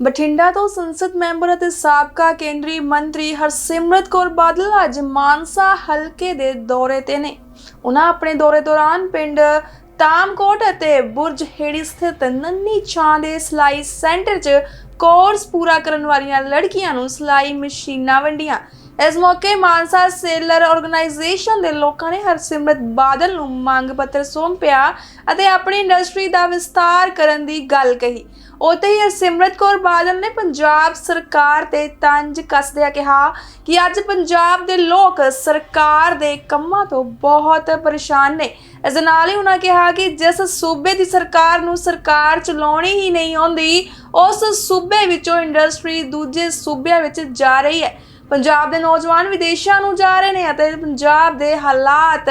ਬਠਿੰਡਾ ਤੋਂ ਸੰਸਦ ਮੈਂਬਰ ਅਤੇ ਸਾਬਕਾ ਕੇਂਦਰੀ ਮੰਤਰੀ ਹਰਸਿਮਰਤ ਕੌਰ ਬਾਦਲ ਅੱਜ ਮਾਨਸਾ ਹਲਕੇ ਦੇ ਦੌਰੇ ਤੇ ਨੇ। ਉਹਨਾਂ ਆਪਣੇ ਦੌਰੇ ਦੌਰਾਨ ਪਿੰਡ ਤਾਮਕੋਟ ਅਤੇ ਬੁਰਜ ਹੇੜੀ ਸਥਿਤ ਨੰਨੀ ਛਾਂ ਦੇ ਸਿਲਾਈ ਸੈਂਟਰ 'ਚ ਕੋਰਸ ਪੂਰਾ ਕਰਨ ਵਾਲੀਆਂ ਲੜਕੀਆਂ ਨੂੰ ਸਿਲਾਈ ਮਸ਼ੀਨਾਂ ਵੰਡੀਆਂ। ਇਸ ਮੌਕੇ ਮਾਨਸਾ ਸੇਲਰ ਆਰਗੇਨਾਈਜੇਸ਼ਨ ਦੇ ਲੋਕਾਂ ਨੇ ਹਰਸਿਮਰਤ ਬਾਦਲ ਨੂੰ ਮੰਗ ਪੱਤਰ ਸੌਂਪਿਆ ਅਤੇ ਆਪਣੀ ਇੰਡਸਟਰੀ ਦਾ ਵਿਸਤਾਰ ਕਰਨ ਦੀ ਗੱਲ ਕਹੀ। ਉੱਥੇ ਹੀ ਹਰਸਿਮਰਤ ਕੌਰ ਬਾਦਲ ਨੇ ਪੰਜਾਬ ਸਰਕਾਰ ਤੇ ਤੰਜ ਕੱਸਦਿਆਂ ਕਿਹਾ ਕਿ ਅੱਜ ਪੰਜਾਬ ਦੇ ਲੋਕ ਸਰਕਾਰ ਦੇ ਕੰਮਾਂ ਤੋਂ ਬਹੁਤ ਪਰੇਸ਼ਾਨ ਨੇ। ਇਸ ਦੇ ਨਾਲ ਹੀ ਉਹਨਾਂ ਕਿਹਾ ਕਿ ਜਿਸ ਸੂਬੇ ਦੀ ਸਰਕਾਰ ਨੂੰ ਸਰਕਾਰ ਚਲਾਉਣੀ ਹੀ ਨਹੀਂ ਆਉਂਦੀ, ਉਸ ਸੂਬੇ ਵਿੱਚੋਂ ਇੰਡਸਟਰੀ ਦੂਜੇ ਸੂਬਿਆਂ ਵਿੱਚ ਜਾ ਰਹੀ ਹੈ। ਪੰਜਾਬ ਦੇ ਨੌਜਵਾਨ ਵਿਦੇਸ਼ਾਂ ਨੂੰ ਜਾ ਰਹੇ ਨੇ ਅਤੇ ਪੰਜਾਬ ਦੇ ਹਾਲਾਤ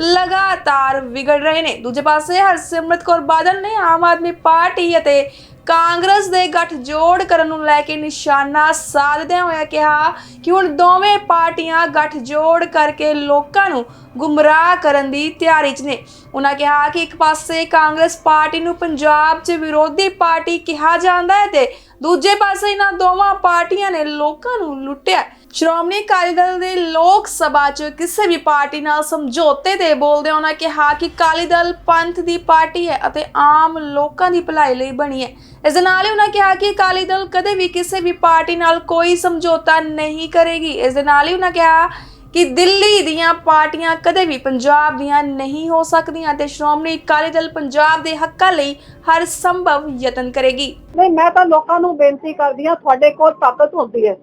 ਲਗਾਤਾਰ ਵਿਗੜ ਰਹੇ ਨੇ। ਦੂਜੇ ਪਾਸੇ ਹਰਸਿਮਰਤ ਕੌਰ ਬਾਦਲ ਨੇ ਆਮ ਆਦਮੀ ਪਾਰਟੀ ਅਤੇ ਕਾਂਗਰਸ ਦੇ ਗੱਠਜੋੜ ਕਰਨ ਨੂੰ ਲੈ ਕੇ ਨਿਸ਼ਾਨਾ ਸਾਧਦਿਆਂ ਹੋਇਆ ਕਿਹਾ ਕਿ ਹੁਣ ਦੋਵੇਂ ਪਾਰਟੀਆਂ ਗੱਠਜੋੜ ਕਰਕੇ ਲੋਕਾਂ ਨੂੰ ਗੁੰਮਰਾਹ ਕਰਨ ਦੀ ਤਿਆਰੀ 'ਚ ਨੇ। ਉਹਨਾਂ ਕਿਹਾ ਕਿ ਇੱਕ ਪਾਸੇ ਕਾਂਗਰਸ ਪਾਰਟੀ ਨੂੰ ਪੰਜਾਬ 'ਚ ਵਿਰੋਧੀ ਪਾਰਟੀ ਕਿਹਾ ਜਾਂਦਾ ਹੈ ਤੇ ਦੂਜੇ ਪਾਸੇ ਇਹਨਾਂ ਦੋਵਾਂ ਪਾਰਟੀਆਂ ਨੇ ਲੋਕਾਂ ਨੂੰ ਲੁੱਟਿਆ। ਸ਼੍ਰੋਮਣੀ ਅਕਾਲੀ ਦਲ ਦੇ ਲੋਕ ਸਭਾ 'ਚ ਕਿਸੇ ਵੀ ਪਾਰਟੀ ਨਾਲ ਸਮਝੌਤੇ ਤੇ ਬੋਲਦੇ ਉਹਨਾਂ ਕਿਹਾ ਕਿ ਅਕਾਲੀ ਦਲ ਪੰਥ ਦੀ ਪਾਰਟੀ ਹੈ ਅਤੇ ਆਮ ਲੋਕਾਂ ਦੀ ਭਲਾਈ ਲਈ ਬਣੀ ਹੈ। ਇਸ ਦੇ ਨਾਲ ਹੀ ਉਹਨਾਂ ਕਿਹਾ ਕਿ ਅਕਾਲੀ ਦਲ ਕਦੇ ਵੀ ਕਿਸੇ ਵੀ ਪਾਰਟੀ ਨਾਲ ਕੋਈ ਸਮਝੌਤਾ ਨਹੀਂ ਕਰੇਗੀ। ਇਸ ਦੇ ਨਾਲ ਹੀ ਉਹਨਾਂ ਕਿਹਾ ਕਿ ਦਿੱਲੀ ਦੀਆਂ ਪਾਰਟੀਆਂ ਕਦੇ ਵੀ ਪੰਜਾਬ ਦੀਆਂ ਨਹੀਂ ਹੋ ਸਕਦੀਆਂ ਤੇ ਸ਼੍ਰੋਮਣੀ ਅਕਾਲੀ ਦਲ ਪੰਜਾਬ ਦੇ ਹੱਕਾਂ ਲਈ ਹਰ ਸੰਭਵ ਯਤਨ ਕਰੇਗੀ। ਨਹੀਂ, ਮੈਂ ਤਾਂ ਲੋਕਾਂ ਨੂੰ ਬੇਨਤੀ ਕਰਦੀ ਹਾਂ, ਤੁਹਾਡੇ ਕੋਲ ਤਾਕਤ ਹੁੰਦੀ ਹੈ।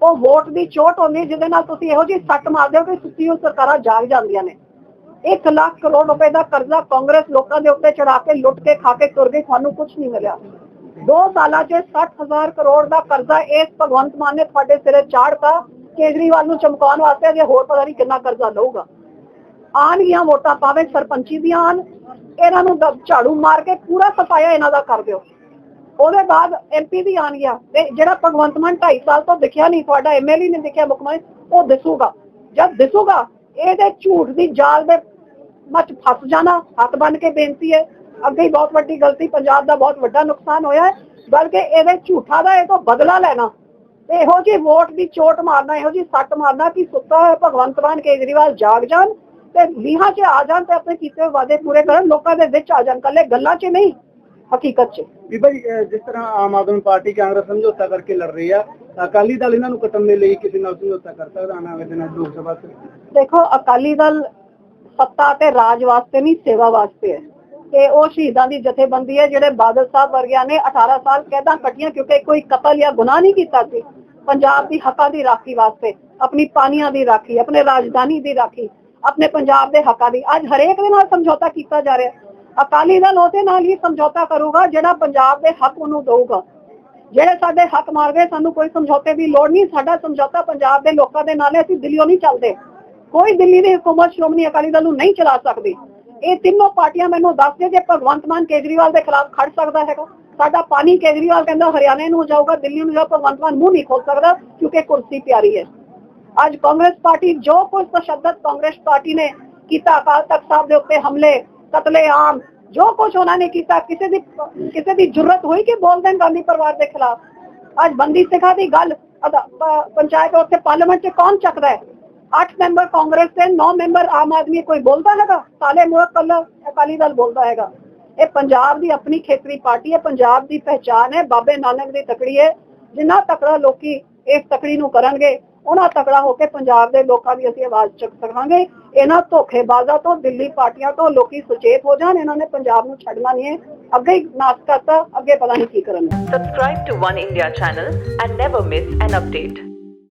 ਉਹ ਵੋਟ ਦੀ ਚੋਟ ਹੁੰਦੀ ਜਿਹਦੇ ਨਾਲ ਤੁਸੀਂ ਇਹੋ ਜਿਹੀ ਸੱਟ ਮਾਰਦੇ ਹੋ ਕਿ ਸੁੱਤੀ ਉਹ ਸਰਕਾਰਾਂ ਜਾਗ ਜਾਂਦੀਆਂ ਨੇ। 1 ਲੱਖ ਕਰੋੜ ਰੁਪਏ ਦਾ ਕਰਜ਼ਾ ਕਾਂਗਰਸ ਲੋਕਾਂ ਦੇ ਉੱਤੇ ਚੜਾ ਕੇ ਲੁੱਟ ਕੇ ਖਾ ਕੇ ਤੁਰ ਗਈ ਤੁਹਾਨੂੰ ਕੁਝ ਨਹੀਂ ਮਿਲਿਆ। 2 ਸਾਲਾਂ 'ਚ 60000 ਕਰੋੜ ਦਾ ਕਰਜ਼ਾ ਇਸ ਭਗਵੰਤ ਮਾਨ ਨੇ ਤੁਹਾਡੇ ਸਿਰੇ ਚਾੜਤਾ, ਕੇਜਰੀਵਾਲ ਨੂੰ ਚਮਕਾਉਣ ਵਾਸਤੇ ਜੇ ਹੋਰ ਪਤਾ ਨਹੀਂ ਕਿੰਨਾ ਕਰਜ਼ਾ ਲਊਗਾ। ਆਣਗੀਆਂ ਵੋਟਾਂ ਪਾਵੇ ਸਰਪੰਚੀ ਦੀਆਂ ਆਉਣ, ਇਹਨਾਂ ਨੂੰ ਝਾੜੂ ਮਾਰ ਕੇ ਪੂਰਾ ਸਫਾਇਆ ਇਹਨਾਂ ਦਾ ਕਰ ਦਿਓ। ਉਹਦੇ ਬਾਅਦ ਐਮਪੀ ਦੀ ਆਣ ਗਿਆ। ਤੇ ਜਿਹੜਾ ਭਗਵੰਤ ਮਾਨ 2.5 ਸਾਲ ਤੋਂ ਦਿਖਿਆ ਨਹੀਂ, ਤੁਹਾਡਾ ਐਮਐਲਏ ਨੇ ਦਿਖਿਆ ਮੁੱਖ ਮੰਤਰੀ, ਉਹ ਦਿਸੂਗਾ। ਜਦ ਦਿਸੂਗਾ, ਇਹਦੇ ਝੂਠ ਦੀ ਜਾਲ ਦੇ ਮੱਚ ਫਸ ਜਾਣਾ, ਹੱਥ ਬੰਨ ਕੇ ਬੇਨਤੀ ਹੈ। ਅੱਗੇ ਹੀ ਬਹੁਤ ਵੱਡੀ ਗਲਤੀ, ਪੰਜਾਬ ਦਾ ਬਹੁਤ ਵੱਡਾ ਨੁਕਸਾਨ ਹੋਇਆ ਹੈ, ਬਲਕਿ ਇਹਦੇ ਝੂਠਾ ਦਾ ਇਹ ਤੋਂ ਬਦਲਾ ਲੈਣਾ। ਤੇ ਇਹੋ ਜਿਹੀ ਵੋਟ ਦੀ ਚੋਟ ਮਾਰਨਾ, ਇਹੋ ਜਿਹੀ ਸੱਟ ਮਾਰਨਾ ਕਿ ਸੁੱਤਾ ਹੋਇਆ ਭਗਵੰਤ ਮਾਨ ਕੇਜਰੀਵਾਲ ਜਾਗ ਜਾਣ ਤੇ ਲੀਹਾਂ 'ਚ ਆ ਜਾਣ ਤੇ ਆਪਣੇ ਕੀਤੇ ਵਾਅਦੇ ਪੂਰੇ ਕਰਨ, ਲੋਕਾਂ ਦੇ ਵਿੱਚ ਆ ਜਾਣ। ਕੱਲੇ ਗੱਲਾਂ 'ਚ ਨਹੀਂ। ਹਕੀਕਤ 'ਚ। ਬੀਬਾ ਜੀ ਅਹ ਜਿਸ ਤਰ੍ਹਾਂ ਆਮ ਆਦਮੀ ਪਾਰਟੀ ਕਾਂਗਰਸ ਸਮਝੌਤਾ ਕਰਕੇ ਲੜ ਰਹੀ ਆ ਅਕਾਲੀ ਦਲ ਇਹਨਾਂ ਨੂੰ ਕੱਟਣ ਦੇ ਲਈ ਕਿਸੇ ਨਾਲ ਸਮਝੌਤਾ ਕਰ ਸਕਦਾ ਆਉਣ ਵਾਲੇ ਦਿਨਾਂ 'ਚ ਲੋਕ ਸਭਾ 'ਚ। ਦੇਖੋ ਅਕਾਲੀ ਦਲ ਸੱਤਾ ਤੇ ਰਾਜ ਵਾਸਤੇ ਨਹੀਂ ਸੇਵਾ ਵਾਸਤੇ ਹੈ। ਤੇ ਉਹ ਸ਼ਹੀਦਾਂ ਦੀ ਜਥੇਬੰਦੀ ਹੈ ਜਿਹੜੇ ਬਾਦਲ ਸਾਹਿਬ ਵਰਗਿਆਂ ਨੇ 18 ਸਾਲ ਕੈਦਾਂ ਕੱਟੀਆਂ ਕਿਉਂਕਿ ਕੋਈ ਕਤਲ ਜਾਂ ਗੁਨਾਹ ਨਹੀਂ ਕੀਤਾ ਸੀ। ਪੰਜਾਬ ਦੀ ਹੱਕਾਂ ਦੀ ਰਾਖੀ ਵਾਸਤੇ ਆਪਣੀ ਪਾਣੀਆਂ ਦੀ ਰਾਖੀ ਆਪਣੇ ਰਾਜਧਾਨੀ ਦੀ ਰਾਖੀ ਆਪਣੇ ਪੰਜਾਬ ਦੇ ਹੱਕਾਂ ਦੀ। ਅੱਜ ਹਰੇਕ ਦੇ ਨਾਲ ਸਮਝੌਤਾ ਕੀਤਾ ਜਾ ਰਿਹਾ। ਅਕਾਲੀ ਦਲ ਉਹਦੇ ਨਾਲ ਹੀ ਸਮਝੌਤਾ ਕਰੂਗਾ, ਜਿਹੜਾ ਪੰਜਾਬ ਦੇ ਹੱਕ ਉਹਨੂੰ ਦਊਗਾ। ਜਿਹੜੇ ਸਾਡੇ ਹੱਕ ਮਾਰ ਗਏ ਸਾਨੂੰ ਕੋਈ ਸਮਝੌਤੇ ਦੀ ਲੋੜ ਨਹੀਂ। ਸਾਡਾ ਸਮਝੌਤਾ ਪੰਜਾਬ ਦੇ ਲੋਕਾਂ ਦੇ ਨਾਲ ਹੈ ਅਸੀਂ ਦਿੱਲੀੋਂ ਨਹੀਂ ਚੱਲਦੇ। ਕੋਈ ਦਿੱਲੀ ਦੀ ਹਕੂਮਤ ਸ਼੍ਰੋਮਣੀ ਅਕਾਲੀ ਦਲ ਨੂੰ ਨਹੀਂ ਚਲਾ ਸਕਦੀ। ਇਹ ਤਿੰਨੋਂ ਪਾਰਟੀਆਂ ਮੈਨੂੰ ਦੱਸਦੇ ਜੇ ਭਗਵੰਤ ਮਾਨ ਕੇਜਰੀਵਾਲ ਦੇ ਖਿਲਾਫ ਖੜ ਸਕਦਾ ਹੈਗਾ। ਸਾਡਾ ਪਾਣੀ ਕੇਜਰੀਵਾਲ ਕਹਿੰਦਾ ਹਰਿਆਣੇ ਨੂੰ ਜਾਊਗਾ, ਦਿੱਲੀ ਨੂੰ ਜਾਊਗਾ, ਭਗਵੰਤ ਮਾਨ ਮੂੰਹ ਨਹੀਂ ਖੋਲ ਸਕਦਾ, ਕਿਉਂਕਿ ਕੁਰਸੀ ਪਿਆਰੀ ਹੈ। ਅੱਜ ਕਾਂਗਰਸ ਪਾਰਟੀ ਜੋ ਕੁਝ ਤਸ਼ੱਦਦ ਕਾਂਗਰਸ ਪਾਰਟੀ ਨੇ ਕੀਤਾ, ਅਕਾਲ ਤਖਤ ਸਾਹਿਬ ਦੇ ਉੱਤੇ ਹਮਲੇ ਕਤਲੇ ਆਮ ਜੋ ਕੁਝ ਉਹਨਾਂ ਨੇ ਕੀਤਾ, ਕਿਸੇ ਦੀ ਕਿਸੇ ਦੀ ਜ਼ਰੂਰਤ ਹੋਈ ਕਿ ਬੋਲ ਦੇਣ ਗਾਂਧੀ ਪਰਿਵਾਰ ਦੇ ਖਿਲਾਫ? ਅੱਜ ਬੰਦੀ ਸਿੱਖਾਂ ਦੀ ਗੱਲ ਪੰਚਾਇਤ ਉੱਤੇ ਪਾਰਲੀਮੈਂਟ 'ਚ ਕੌਣ ਚੱਕਦਾ ਹੈ? 8 ਮੈਂਬਰ ਕਾਂਗਰਸ ਤੇ 9 ਮੈਂਬਰ ਆਮ ਆਦਮੀ, ਕੋਈ ਬੋਲਦਾ ਹੈਗਾ? ਸਾਲੇ ਮੂਰਖ ਕੱਲਾ ਅਕਾਲੀ ਦਲ ਬੋਲਦਾ ਹੈਗਾ। ਇਹ ਪੰਜਾਬ ਦੀ ਆਪਣੀ ਖੇਤਰੀ ਪਾਰਟੀ ਹੈ, ਪੰਜਾਬ ਦੀ ਪਹਿਚਾਨ ਹੈ, ਬਾਬੇ ਨਾਨਕ ਦੀ ਤਕੜੀ ਹੈ। ਜਿੰਨਾ ਤਕੜਾ ਲੋਕੀ ਇਸ ਤਕੜੀ ਨੂੰ ਕਰਨਗੇ ਉਹਨਾਂ ਤਕੜਾ ਹੋ ਕੇ ਪੰਜਾਬ ਦੇ ਲੋਕਾਂ ਦੀ ਅਸੀਂ ਆਵਾਜ਼ ਚੁੱਕ ਸਕਾਂਗੇ। ਇਹਨਾਂ ਧੋਖੇਬਾਜ਼ਾਂ ਤੋਂ, ਦਿੱਲੀ ਪਾਰਟੀਆਂ ਤੋਂ ਲੋਕੀ ਸੁਚੇਤ ਹੋ ਜਾਣ, ਇਹਨਾਂ ਨੇ ਪੰਜਾਬ ਨੂੰ ਛੱਡਣਾ ਨਹੀਂ ਹੈ। ਅੱਗੇ ਹੀ ਨਾਸ ਕਰਤਾ ਅੱਗੇ ਪਤਾ ਨਹੀਂ ਕੀ ਕਰਨਾ। Subscribe to One India channel and never miss an update.